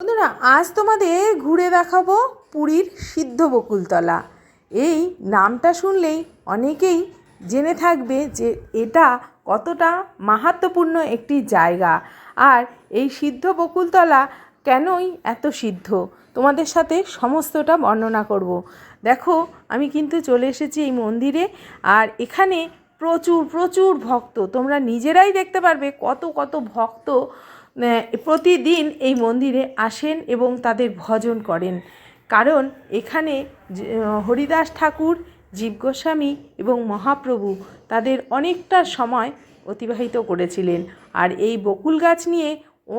বন্ধুরা, আজ তোমাদের ঘুরে দেখাবো পুরীর সিদ্ধ বকুলতলা। এই নামটা শুনলেই অনেকেই জেনে থাকবে যে এটা কতটা মাহাত্মপূর্ণ একটি জায়গা। আর এই সিদ্ধ বকুলতলা কেনই এত সিদ্ধ? তোমাদের সাথে সমস্তটা বর্ণনা করব। দেখো, আমি কিন্তু চলে এসেছি এই মন্দিরে, আর এখানে প্রচুর প্রচুর ভক্ত। তোমরা নিজেরাই দেখতে পারবে কত কত ভক্ত প্রতিদিন এই মন্দিরে আসেন এবং তাদের ভজন করেন। কারণ এখানে হরিদাস ঠাকুর, জীব গোস্বামী এবং মহাপ্রভু তাদের অনেকটা সময় অতিবাহিত করেছিলেন। আর এই বকুল গাছ নিয়ে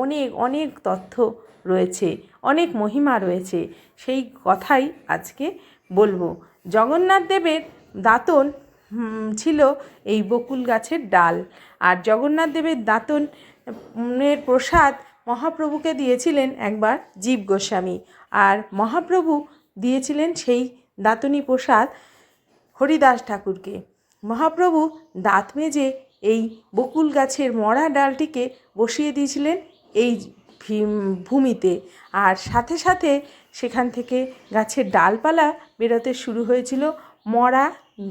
অনেক অনেক তথ্য রয়েছে, অনেক মহিমা রয়েছে। সেই কথাই আজকে বলব। জগন্নাথ দেবের দাঁতন ছিল এই বকুল গাছের ডাল। আর জগন্নাথ দেবের দাঁতন এর প্রসাদ মহাপ্রভুকে দিয়েছিলেন একবার জীব গোস্বামী। আর মহাপ্রভু দিয়েছিলেন সেই দাঁতনি প্রসাদ হরিদাস ঠাকুরকে। মহাপ্রভু দাঁত মেজে এই বকুল গাছের মরা ডালটিকে বসিয়ে দিয়েছিলেন এই ভূমিতে। আর সাথে সাথে সেখান থেকে গাছের ডালপালা বেরোতে শুরু হয়েছিল মরা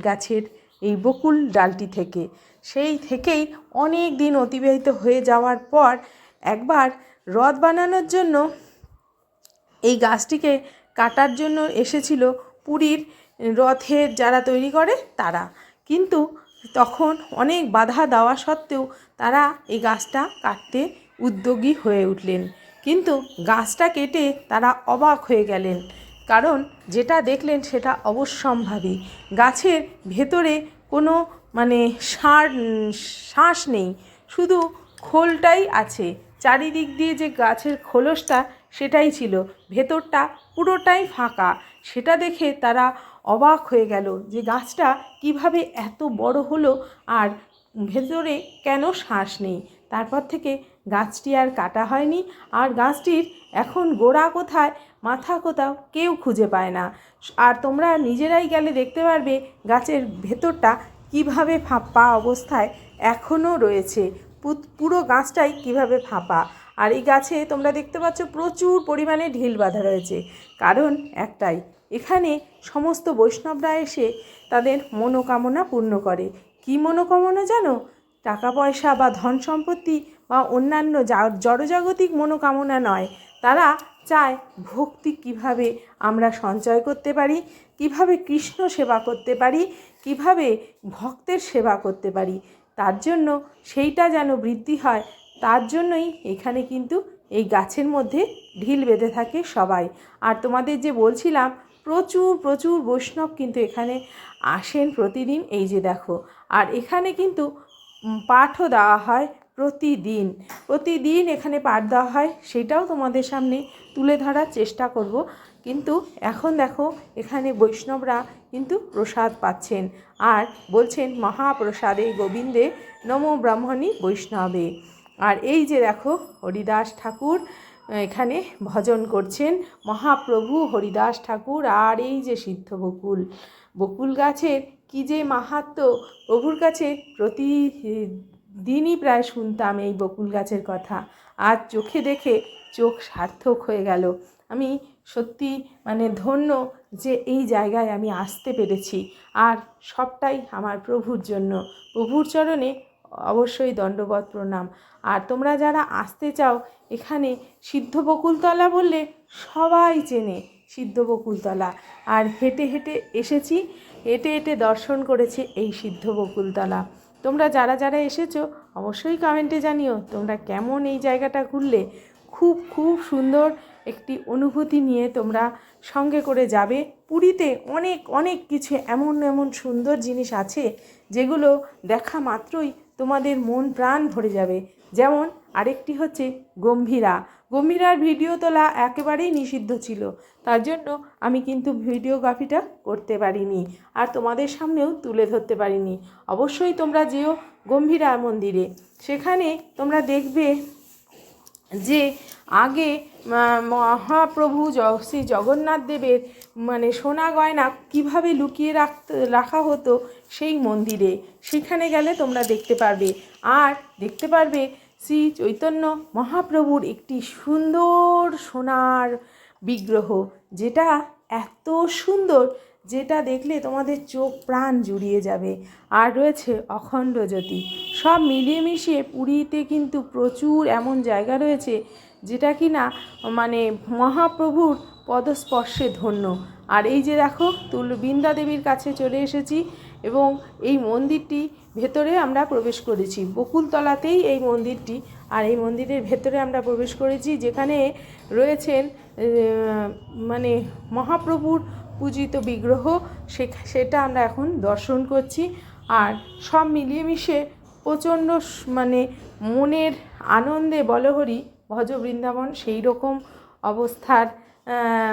গাছের এই বকুল ডালটি থেকে। সেই থেকেই অনেক দিন অতিবাহিত হয়ে যাওয়ার পর একবার রথ বানানোর জন্য এই গাছটিকে কাটার জন্য এসেছিল পুরীর রথের যারা তৈরি করে তারা। কিন্তু তখন অনেক বাধা দেওয়া সত্ত্বেও তারা এই গাছটা কাটতে উদ্যোগী হয়ে উঠলেন। কিন্তু গাছটা কেটে তারা অবাক হয়ে গেলেন। কারণ যেটা দেখলেন সেটা অবশ্যম্ভাবী। গাছের ভেতরে কোনো মানে সার, শ্বাস নেই। শুধু খোলটাই আছে। চারিদিক দিয়ে যে গাছের খোলসটা, সেটাই ছিল। ভেতরটা পুরোটাই ফাঁকা। সেটা দেখে তারা অবাক হয়ে গেল যে গাছটা কীভাবে এত বড় হলো আর ভেতরে কেন শ্বাস নেই। তারপর থেকে গাছটি আর কাটা হয়নি আর গাছটির এখন গোড়া কোথায়, মাথা কোথাও কেউ খুঁজে পায় না। আর তোমরা নিজেরাই গেলে দেখতে পারবে গাছের ভেতরটা কীভাবে ফাঁপা অবস্থায় এখনও রয়েছে? পুরো গাছটাই কীভাবে ফাঁপা? আর এই গাছে তোমরা দেখতে পাচ্ছ প্রচুর পরিমাণে ঢিল বাঁধা রয়েছে। কারণ একটাই, এখানে সমস্ত বৈষ্ণবরা এসে তাদের মনোকামনা পূর্ণ করে। কি মনোকামনা জানো? টাকা পয়সা বা ধন সম্পত্তি বা অন্যান্য জড়জাগতিক মনোকামনা নয়। তারা চায় ভক্তি কীভাবে আমরা সঞ্চয় করতে পারি, কীভাবে কৃষ্ণ সেবা করতে পারি কীভাবে ভক্তের সেবা করতে পারি? তার জন্য সেইটা যেন বৃদ্ধি হয়, তার জন্যই এখানে কিন্তু এই গাছের মধ্যে ঢিল বেঁধে থাকে সবাই। আর তোমাদের যে বলছিলাম, প্রচুর প্রচুর বৈষ্ণব কিন্তু এখানে আসেন প্রতিদিন, এই যে দেখো। আর এখানে কিন্তু পাঠও দেওয়া হয় প্রতিদিন। প্রতিদিন এখানে পাঠ দেওয়া হয়, সেটাও তোমাদের সামনে তুলে ধরার চেষ্টা করব। কিন্তু এখন দেখো এখানে বৈষ্ণবরা কিন্তু প্রসাদ পাচ্ছেন। আর বলছেন, মহাপ্রসাদে গোবিন্দে নমো ব্রাহ্মণী বৈষ্ণবে। আর এই যে দেখো হরিদাস ঠাকুর এখানে ভজন করছেন, মহাপ্রভু হরিদাস ঠাকুর, আর এই যে সিদ্ধ বকুল। বকুল গাছের কি যে মাহাত্ম, প্রভুর কাছে প্রতি দিনই প্রায় শুনতাম এই বকুল গাছের কথা। আজ চোখে দেখে চোখ সার্থক হয়ে গেল। আমি সত্যি মানে ধন্য যে এই জায়গায় আমি আসতে পেরেছি। আর সবটাই আমার প্রভুর জন্য। প্রভুর চরণে অবশ্যই দণ্ডবত প্রণাম। আর তোমরা যারা আসতে চাও, এখানে সিদ্ধ বকুলতলা বললে সবাই চেনে সিদ্ধ বকুলতলা। আর হেঁটে হেঁটে এসেছি, হেঁটে হেঁটে দর্শন করেছি এই সিদ্ধ বকুলতলা। তোমরা যারা যারা এসেছ, অবশ্যই কমেন্টে জানিও তোমরা কেমন এই জায়গাটা ঘুরলে। খুব খুব সুন্দর একটি অনুভূতি নিয়ে তোমরা সঙ্গে করে যাবে। পুরীতে অনেক অনেক কিছু এমন এমন সুন্দর জিনিস আছে যেগুলো দেখা মাত্রই তোমাদের মন প্রাণ ভরে যাবে। যেমন আরেকটি হচ্ছে গম্ভীরা। গম্ভীরার ভিডিও তোলা একেবারেই নিষিদ্ধ ছিল। তার জন্য আমি কিন্তু ভিডিওগ্রাফিটা করতে পারিনি আর তোমাদের সামনেও তুলে ধরতে পারিনি। অবশ্যই তোমরা যেও গম্ভীরা মন্দিরে। সেখানে তোমরা দেখবে যে আগে মহাপ্রভু শ্রী জগন্নাথ দেবের মানে সোনা গয়না কীভাবে লুকিয়ে রাখতে, রাখা হতো সেই মন্দিরে, সেখানে গেলে তোমরা দেখতে পারবে। আর দেখতে পারবে শ্রী চৈতন্য মহাপ্রভুর একটি সুন্দর সোনার বিগ্রহ, যেটা এত সুন্দর যেটা দেখলে তোমাদের চোখ প্রাণ জুড়িয়ে যাবে। আর রয়েছে অখণ্ড জ্যোতি। সব মিলিয়ে মিশিয়ে পুরীতে কিন্তু প্রচুর এমন জায়গা রয়েছে যেটা কি না মানে মহাপ্রভুর পদস্পর্শে ধন্য। আর এই যে দেখো তুল বৃন্দা দেবীর কাছে চলে এসেছি এবং এই মন্দিরটি ভেতরে আমরা প্রবেশ করেছি। বকুলতলাতেই এই মন্দিরটি। আর এই মন্দিরের ভেতরে আমরা প্রবেশ করেছি যেখানে রয়েছেন মানে মহাপ্রভুর পূজিত বিগ্রহ সেটা আমরা এখন দর্শন করছি। আর সব মিলিয়ে মিশে প্রচণ্ড মানে মনের আনন্দে বলহরি ভজ বৃন্দাবন সেই রকম অবস্থার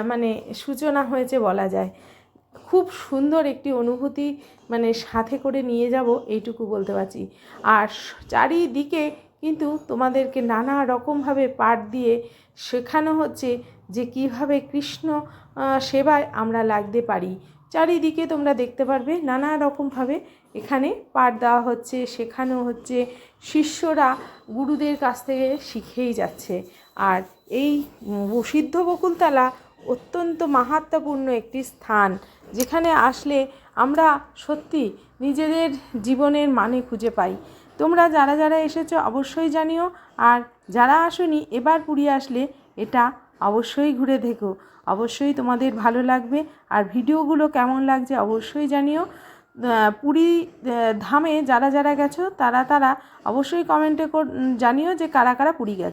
মানে সূচনা হয়েছে বলা যায়। খুব সুন্দর একটি অনুভূতি মানে সাথে করে নিয়ে যাব, এইটুকু বলতে পারছি। আর চারিদিকে কিন্তু তোমাদেরকে নানা রকমভাবে পাঠ দিয়ে শেখানো হচ্ছে যে কীভাবে কৃষ্ণ সেবায় আমরা লাগতে পারি। চারিদিকে তোমরা দেখতে পারবে নানা রকমভাবে এখানে পাঠ দেওয়া হচ্ছে, শেখানো হচ্ছে। শিষ্যরা গুরুদের কাছ থেকে শিখেই যাচ্ছে। আর এই সিদ্ধ বকুলতলা অত্যন্ত মাহাত্ম্যপূর্ণ একটি স্থান, যেখানে আসলে আমরা সত্যি নিজেদের জীবনের মানে খুঁজে পাই। তোমরা যারা যারা এসেছ অবশ্যই জানিও, আর যারা আসনি, এবার পুরী আসলে এটা অবশ্যই ঘুরে দেখো। অবশ্যই তোমাদের ভালো লাগবে, আর ভিডিওগুলো কেমন লাগছে অবশ্যই জানিও। পুরী ধামে যারা যারা গেছো, তারা তারা অবশ্যই কমেন্টে জানিও যে কারা কারা পুরী গেছে